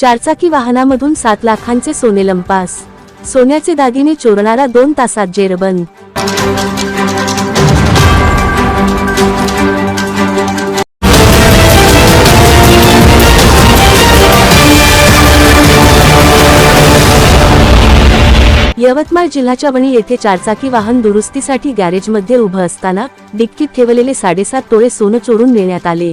चारचाकी वाहनामधून सात लाखांचे सोने लंपास. सोन्याचे दागिने चोरणारा दोन तासात जेरबंद. यवतमाळ जिल्ह्याच्या वणी येथे चारचाकी वाहन दुरुस्तीसाठी गॅरेजमध्ये उभं असताना डिक्कीत ठेवलेले साडेसात तोळे सोनं चोरून नेण्यात आले.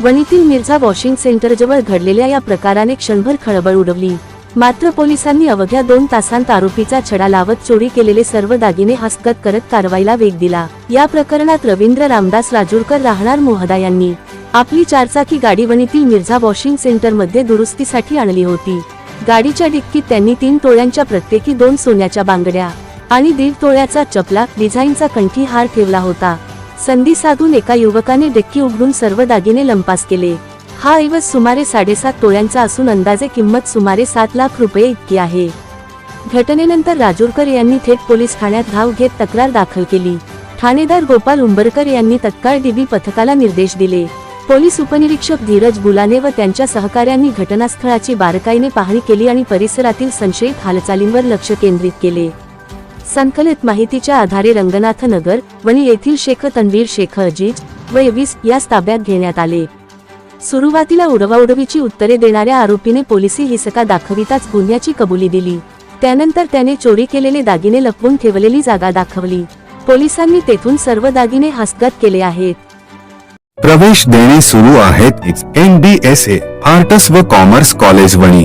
वणीतील मिर्झा वॉशिंग सेंटरजवळ घडलेल्या या प्रकाराने क्षणभर खळबळ उडवली. मात्र पोलिसांनी अवघ्या दोन तासांत आरोपीचा छडा लावत चोरी केलेले सर्व दागिने हस्तगत करत कारवाईला वेग दिला. या प्रकरणात रवींद्र रामदास राजूरकर राहणार मोहदा यांनी आपली चारचाकी गाडी वणीतील मिर्झा वॉशिंग सेंटरमध्ये दुरुस्तीसाठी आणली होती. गाडीच्या डिक्कीत त्यांनी तीन तोळ्यांच्या प्रत्येकी दोन सोन्याच्या बांगड्या आणि दीड तोळ्याचा चपला डिझाईनचा कंठी हार ठेवला होता. संधी साधून एका युवकाने डिक्की उघडून सर्व दागिने लंपास केले. हा ऐवज सुमारे साडेसात तोळ्यांचा असून अंदाजे किंमत सुमारे सात लाख रुपये इतकी आहे. घटनेनंतर राजूरकर यांनी थेट पोलीस ठाण्यात धाव घेत तक्रार दाखल केली. ठाणेदार गोपाल उंबरकर यांनी तत्काळ डीबी पथकाला निर्देश दिले. पोलीस उपनिरीक्षक धीरज बुलाने व त्यांच्या सहकाऱ्यांनी घटनास्थळाची बारकाईने पाहणी केली आणि परिसरातील संशयित हालचालींवर लक्ष केंद्रित केले. संकलित माहितीच्या आधारे रंगनाथ नगर वणी येथील शेख तन्वीर शेख अजीज व एवीस यास ताब्यात घेण्यात आले. सुरुवातीला उडवाउडवीची उत्तरे देणाऱ्या आरोपीने पोलिसी हिसका दाखविताच गुन्ह्याची कबुली दिली. त्यानंतर त्याने चोरी केलेले दागिने लपवून ठेवलेली जागा दाखवली. पोलिसांनी तेथून सर्व दागिने हस्तगत केले आहेत. प्रवेश देणे सुरू आहेत. N D S A arts व कॉमर्स कॉलेज वणी.